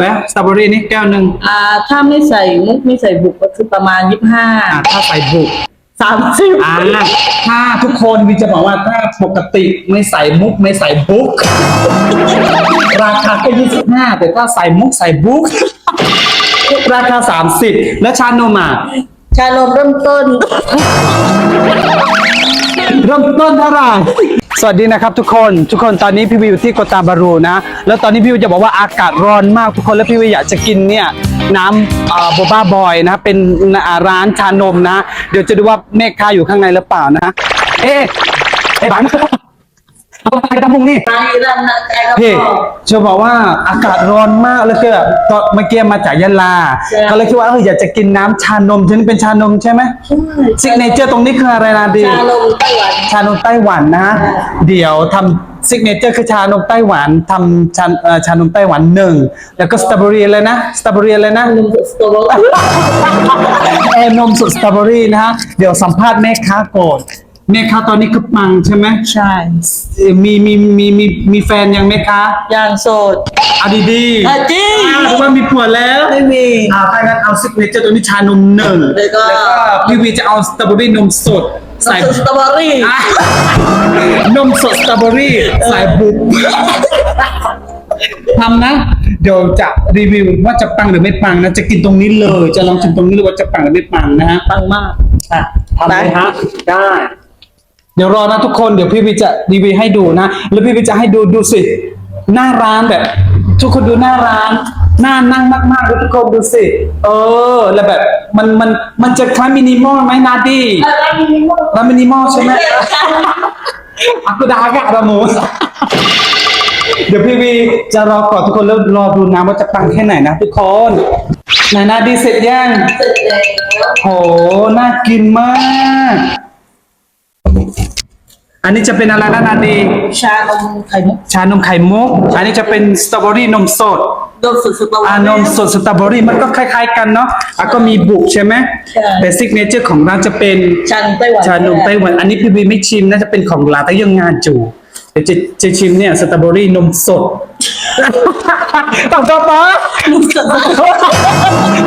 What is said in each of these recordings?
แล้วสตรอเบอรี่นี่แก้วหนึ่งอ่าถ้าไม่ใส่มุกไม่ใส่บุกก็คือประมาณยี่สิบห้าอะถ้าใส่บุกสามสิบอ่าถ้าทุกคนวีจะบอกว่าถ้าปกติไม่ใส่มุกไม่ใส่บุ๊กราคาแค่ยี่สิบห้าแต่ถ้าใส่มุกใส่บุ๊กราคาสามสิบแล้วชานมอะชานมเริ่มต้น เริ่มต้นเท่าไหร่สวัสดีนะครับทุกคนทุกคนตอนนี้พี่วิวอยู่ที่โกตาบารูนะ แล้วตอนนี้พี่วิวจะบอกว่าอากาศร้อนมากทุกคนแล้วพี่วิวอยากจะกินเนี่ยน้ำโบบ้าบอยนะเป็นอ่าร้านชานมนะ เดี๋ยวจะดูว่าแม่ค้าอยู่ข้างในหรือเปล่านะ เอ๊ะไอ้บัง เอาไปทำพุงนี่ไปร้านนะแกก็พี่พอจะบอกว่าอากาศร้อนมากแล้วก็แบบตอนเมื่อกี้มาจากยะลาใช่ก็เลยคิดว่าเอออยากจะกินน้ำชานมที่นี่เป็นชานมใช่ไหมซิกเนเจอร์ตรงนี้คืออะไรนะดี ชานมไต้หวันชานมไต้หวันนะเดี๋ยวทำซิกเนเจอร์คือชานมไต้หวันทำชาเอ่อชานมไต้หวันหนึ่งแล้วก็สตรอเบอรี่เลยนะสตรอเบอรี่เลยนะนมสตรอเบอรี่เอนนมสดสตรอเบอรี่นะฮะเดี๋ยวสัมภาษณ์แม่ค้าก่อน แม่ค้าตอนนี้คือปังใช่ไหมใช่มีมีมีมีมีแฟนยังแม่ค้าย่างโสดเอาดีๆอะจริง อ่าหรือว่ามีผัวแล้วไม่มี อ่าถ้างั้นเอาซิกเนเจอร์ตัวนี้ชานมหนึ่งแล้วก็ พี่วีจะเอาสตรอเบอรี่นมสดใส่นมสตรอเบอรี่อะนมสดสตรอเบอรี่ใส่บุบทำนะ เดี๋ยวจะรีวิวว่าจะปังหรือไม่ปังนะ จะกินตรงนี้เลย จะลองชิมตรงนี้เลยว่าจะปังหรือไม่ปังนะฮะ ปังมาก อะทำเลยฮะ ได้เดี๋ยวรอนะทุกคนเดี๋ยวพี่วิจะรีวิวให้ดูนะ แล้วพี่วิจะให้ดูดูสิ หน้าร้านแบบ ทุกคนดูหน้าร้านหน้านั่งมากๆเลยทุกคนดูสิ เออ แล้วแบบมันมันมันจะคล้ายมินิมอลไหมนาดีอะไรนี่มั่งร้านมินิมอลใช่ไหม Aku dah agak dah mus เดี๋ยวพี่วีจะรอก่อนทุกคนแล้วรอดูนะว่าจะปังแค่ไหนนะทุกคนไหนนาดีเสร็จยังเสร็จแล้วโหน่ากินมาก อันนี้จะเป็นอะไรนะนาดีชานมไข่มุกชานมไข่มุก อันนี้จะเป็นสตรอเบอรี่นมสดนมสดสตรอเบออ่ารี่นมสดสตรอเบอรี่มันก็คล้ายๆกันเนาะอะก็มีบุกใช่ไหมใช่แต่ซิกเนเจอร์ของร้านจะเป็นชานมไต้หวันชานมไต้หวัน อันนี้พี่บีไม่ชิมน่าจะเป็นของลาตะยังงานจูเดี๋ยวจะจะชิมเนี่ยสตรอเบอรี่นมสดต่อต่อปะนมสด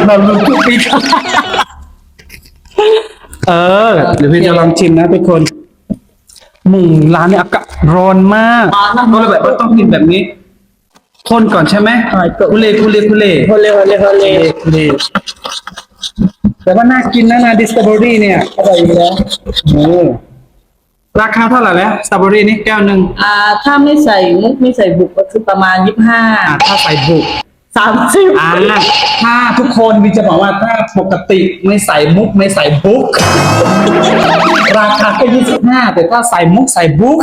เราลุ้นทุกปีเออเดี๋ยวพี่จะลองชิมนะทุกคน หมุงร้านเนี่ยอากาศร้อนมากก็เลยแบบว่าต้องกินแบบนี้คนก่อนใช่ไหมคุเลคุเลคุเลโฮเลโฮเลโฮเลคุเลแต่ว่าน่ากินนะนาดิสตรอเบอรี่เนี่ยอร่อยอยู่แล้วโอ้ราคาเท่าไหร่แล้วสตรอเบอรี่นี่แก้วหนึ่งอ่า ถ้าไม่ใส่มุกไม่ใส่บุกก็คือประมาณยี่สิบห้าอ่าถ้าใส่บุกสามสิบอ่าถ้าทุกคนวีจะบอกว่าถ้าปกติไม่ใส่มุกไม่ใส่บุ๊ก ราคาแค่ยี่สิบห้าแต่ถ้าใส่มุกใส่บุ๊ก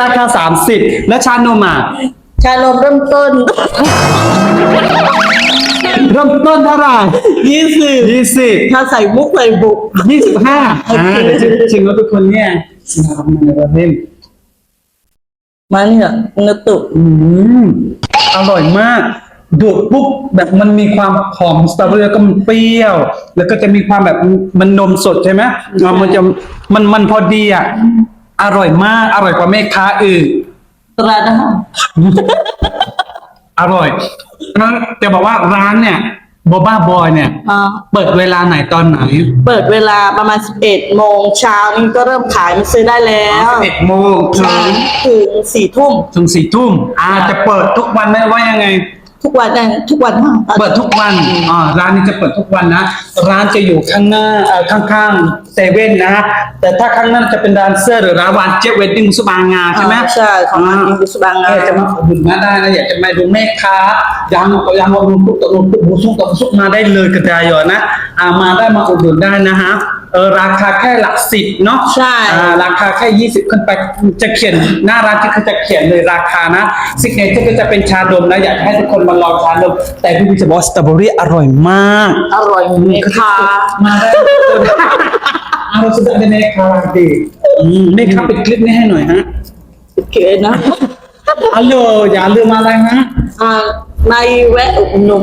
ราคาสามสิบแล้วชานมอะชานมเริ่มต้น เริ่มต้นเท่าไหร่ยี่สิบยี่สิบถ้าใส่มุกใส่บุกยี่สิบห้าอ่าเดี๋ยวชิมชิมแล้วทุกคนเนี่ยทำมันเราเล่นมันเนี่ยเนื้อตุกอืมอร่อยมาก ดูดปุ๊บแบบมันมีความหอมสตรอเบอรี่แล้วก็มันเปรี้ยว แล้วก็จะมีความแบบมันนมสดใช่ไหมอ่ามันจะมันมันพอดีอะอร่อยมาก อร่อยกว่าแม่ค้าอื่น ตราดาอร่อยแล้วจะบอกว่าร้านเนี่ยบบ้าบอยเนี่ย อ่าเปิดเวลาไหนตอนไหนเปิดเวลาประมาณ 11 โมงเช้านี่ก็เริ่มขายมาซื้อได้แล้วสิบเอ็ดโมงถึงถึงสี่ทุ่มถึงสี่ทุ่มอ่าจะเปิดทุกวันไหมว่ายังไง ทุกวันนะทุกวันมากเปิดทุกวันอ่าร้านนี้จะเปิดทุกวันนะ ร้านจะอยู่ข้างหน้าเอ่อข้างๆเซเว่นนะแต่ถ้าข้างหน้าจะเป็นร้านเสื้อหรือร้านวานเจ็เวดดิ้งสุบางงาใช่ไหมอ่าใช่ของร้านอินดุสบางงา เออจะมาอุดหนุนมาได้นะอยากจะมาดูแม่ค้ายังยังมาดูทุกตัวทุกบุซุกตัวบุซุกมาได้เลยกระจายอยู่นะอ่ามาได้มาอุดหนุนได้นะฮะ เออราคาแค่หลักสิบเนาะใช่อ่าราคาแค่ยี่สิบขึ้นไปจะเขียนหน้าร้านที่เขาจะเขียนเลยราคานะซิกเนเจอร์ก็จะเป็นชาดมนะอยากให้ทุกคนมาลองชาดม แต่พี่วิจะบอกว่าสตรอเบอรี่อร่อยมากอร่อยเมคามาได้เอาเราสุดได้เมคาดีอืมเมคาปิดคลิปนี้ให้หน่อยฮะโอเคนะฮัลโหลอย่าลืมอะไรฮะอ่าในแวะอุดหนุน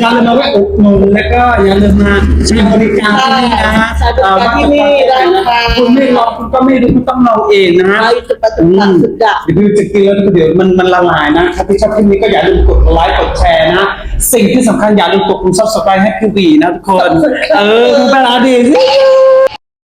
อย่าลืมมาแวะอุดหนุนแล้วก็อย่าลืมมาใช้บริการที่นี่นะใช้บริการที่นี่นะคะ คุณไม่ลองคุณก็ไม่รู้คุณต้องลองเองนะฮะไอ้สุดประสุดประสุดอะเดี๋ยวจะกินแล้วเดี๋ยวมันมันละลายนะถ้าที่ชอบคลิปนี้ก็อย่าลืมกดไลค์กดแชร์นะ สิ่งที่สำคัญอย่าลืมกดปุ่ม subscribe ให้พี่วีนะทุกคน เออดูเวลาดีสิ